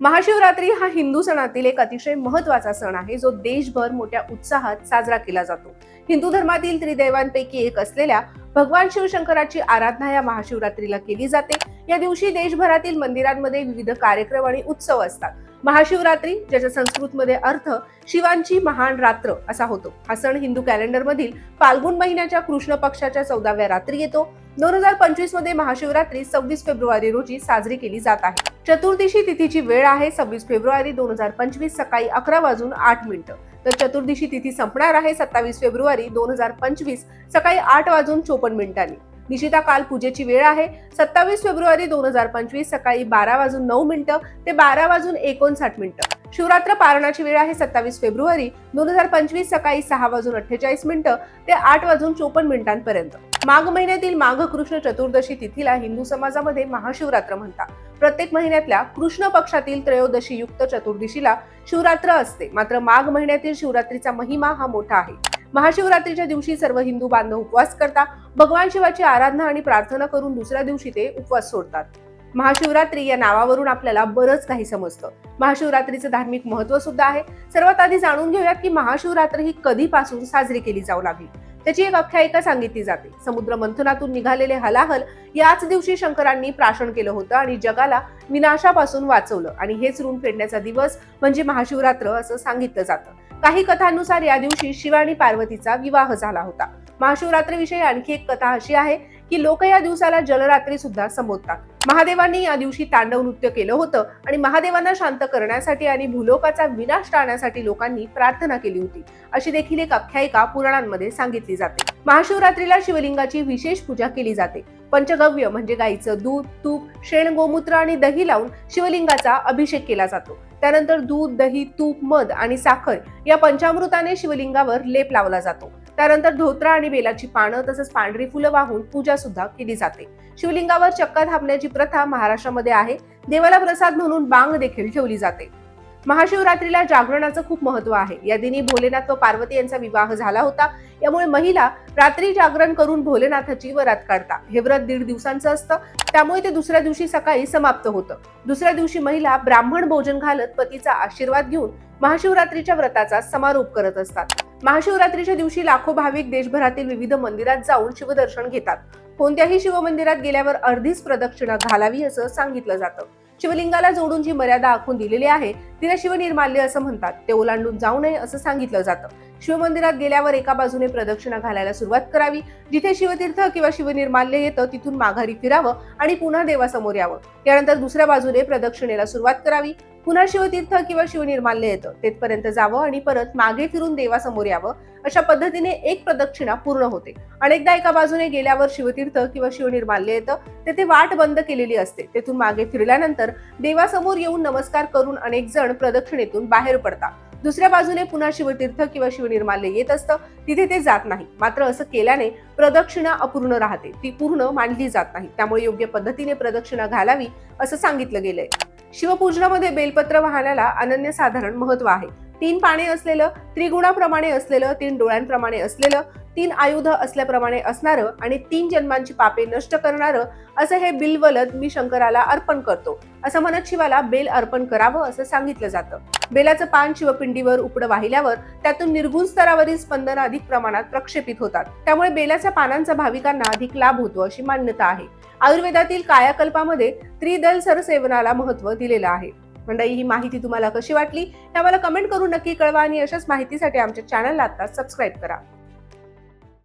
महाशिवरात्री हा हिंदू सणातील एक अतिशय महत्त्वाचा सण आहे. जो देशभर मोठ्या उत्साहात साजरा केला जातो. हिंदू धर्मातील त्रिदैवांपैकी एक असलेल्या भगवान शिवशंकराची आराधना या महाशिवरात्रीला केली जाते. या दिवशी देशभरातील मंदिरांमध्ये विविध कार्यक्रम आणि उत्सव असतात. महाशिवरात्री ज्याच्या संस्कृतमध्ये अर्थ शिवांची महान रात्र असा होतो. हा सण हिंदू कॅलेंडरमधील फाल्गुन महिन्याच्या कृष्ण पक्षाच्या चौदाव्या रात्री येतो. दोन हजार पंचवीसमध्ये महाशिवरात्री सव्वीस फेब्रुवारी रोजी साजरी केली जात आहे. चतुर्दशी तिथीची वेळ आहे सव्वीस फेब्रुवारी दोन हजार पंचवीस सकाळी अकरा वाजून आठ मिनिटं. तर चतुर्दशी तिथी संपणार आहे सत्तावीस फेब्रुवारी दोन हजार पंचवीस सकाळी आठ वाजून चोपन्न मिनिटांनी. निशिता काल पूजेची वेळ आहे. सत्तावीस फेब्रुवारी दोन हजार पंचवीस सकाळी बारा वाजून नऊ मिनिटं ते बारा वाजून एकोणसाठ मिनिटं. शिवरात्र पारणाची वेळ आहे सत्तावीस फेब्रुवारी दोन हजार पंचवीस सकाळी सहा वाजून अठ्ठेचाळीस मिनिटं ते आठ वाजून चोपन्न मिनिटांपर्यंत. माघ महिन्यातील माघ कृष्ण चतुर्दशी तिथीला हिंदू समाजामध्ये महाशिवरात्र म्हणतात. प्रत्येक महिन्यातल्या कृष्ण पक्षातील त्रयोदशी युक्त चतुर्दशीला शिवरात्र असते. मात्र माघ महिन्यातील शिवरात्रीचा महिमा हा मोठा आहे. महाशिवरात्रीच्या दिवशी सर्व हिंदू बांधव उपवास करतात. भगवान शिवाची आराधना आणि प्रार्थना करून दुसऱ्या दिवशी ते उपवास सोडतात. महाशिवरात्री या नावावरून आपल्याला बरंच काही समजतं. महाशिवरात्रीचं धार्मिक महत्त्व सुद्धा आहे. सर्वात आधी जाणून घेऊयात की महाशिवरात्र ही कधीपासून साजरी केली जाऊ लागली. त्याची एक आख्यायिका सांगितली जाते. समुद्र मंथनातून निघालेले हलाहल याच दिवशी शंकरांनी प्राशन केलं होतं आणि जगाला विनाशापासून वाचवलं. आणि हेच ऋण फेडण्याचा दिवस म्हणजे महाशिवरात्र असं सांगितलं जातं. काही कथांनुसार या दिवशी शिव आणि पार्वतीचा विवाह झाला होता. महाशिवरात्रीविषयी आणखी एक कथा अशी आहे की लोक या दिवसाला जलरात्री सुद्धा संबोधतात. महादेवांनी या दिवशी तांडव नृत्य केलं होतं आणि महादेवांना शांत करण्यासाठी आणि भूलोकाचा विनाश टाळण्यासाठी लोकांनी प्रार्थना केली होती. अशी देखील एक आख्यायिका पुराणांमध्ये सांगितली जाते. महाशिवरात्रीला शिवलिंगाची विशेष पूजा केली जाते. पंचगव्य म्हणजे गाईचं दूध तूप शेण गोमूत्र आणि दही लावून शिवलिंगाचा अभिषेक केला जातो. त्यानंतर दूध दही तूप मध आणि साखर या पंचामृताने शिवलिंगावर लेप लावला जातो. त्यानंतर धोत्रा आणि बेलाची पानं तसंच पांढरी फुलं वाहून पूजा सुद्धा केली जाते. शिवलिंगावर चक्का थांबण्याची प्रथा महाराष्ट्रामध्ये आहे. देवाला प्रसाद म्हणून बांग देखील ठेवली जाते. महाशिवरात्रीला जागरणाचं खूप महत्त्व आहे. या दिनी भोलेनाथ व पार्वती यांचा विवाह झाला होता. यामुळे महिला रात्री जागरण करून भोलेनाथाची वरात काढता हे व्रत दीड दिवसांचं असतं. त्यामुळे ते दुसऱ्या दिवशी सकाळी समाप्त होतं. दुसऱ्या दिवशी महिला ब्राह्मण भोजन घालत पतीचा आशीर्वाद घेऊन महाशिवरात्रीच्या व्रताचा समारोप करत असतात. महाशिवरात्रीच्या दिवशी लाखो भाविक देशभरातील विविध मंदिरात जाऊन शिवदर्शन घेतात. कोणत्याही शिवमंदिरात गेल्यावर अर्धीच प्रदक्षिणा घालावी असं सांगितलं जातं. शिवलिंगाला जोडून जी मर्यादा आखून दिलेली आहे तिला शिवनिर्माल्य असं म्हणतात. ते ओलांडून जाऊ नये असं सांगितलं जातं. शिवमंदिरात गेल्यावर एका बाजूने प्रदक्षिणा घालायला सुरुवात करावी. जिथे शिवतीर्थ किंवा शिवनिर्माल्य येतं तिथून माघारी फिरावं आणि पुन्हा देवासमोर यावं. त्यानंतर दुसऱ्या बाजूने प्रदक्षिणेला सुरुवात करावी. पुन्हा शिवतीर्थ किंवा शिवनिर्माल्य येतं. तेथपर्यंत जावं आणि परत मागे फिरून देवासमोर यावं. अशा पद्धतीने एक प्रदक्षिणा पूर्ण होते. अनेकदा एका बाजूने गेल्यावर शिवतीर्थ किंवा शिवनिर्माल्य येतं. तेथे वाट बंद केलेली असते. तेथून मागे फिरल्यानंतर देवासमोर येऊन नमस्कार करून अनेक जण प्रदक्षिणेतून बाहेर पडतात. दुसऱ्या बाजूने पुन्हा शिवतीर्थ किंवा शिवनिर्माल्य येत असतं तिथे ते जात नाही. मात्र असं केल्याने प्रदक्षिणा अपूर्ण राहते. ती पूर्ण मांडली जात नाही. त्यामुळे योग्य पद्धतीने प्रदक्षिणा घालावी असं सांगितलं गेलंय. शिवपूजनामध्ये बेलपत्र वाहनाला अनन्यसाधारण महत्त्व आहे. तीन पाने असलेलं त्रिगुणाप्रमाणे असलेलं तीन डोळ्यांप्रमाणे असलेलं तीन आयुध असल्याप्रमाणे असणारं आणि तीन जन्मांची पापे नष्ट करणारं असं हे बिलवलद मी शंकराला अर्पण करतो. असं म्हणत शिवाला बेल अर्पण करावं असं सांगितलं जातं. बेलाचं पान शिवपिंडीवर उपडं वाहिल्यावर त्यातून निर्गुण स्तरावरील स्पंदन अधिक प्रमाणात प्रक्षेपित होतात. त्यामुळे बेलाच्या पानांचा भाविकांना अधिक लाभ होतो अशी मान्यता आहे. आयुर्वेदातील कायाकल्पामध्ये त्रिदल सरसेवनाला महत्त्व दिलेलं आहे. मंडळी ही माहिती तुम्हाला कशी वाटली? हे आम्हाला कमेंट करून नक्की कळवा आणि अशाच माहितीसाठी आमच्या चॅनलला आता सबस्क्राईब करा.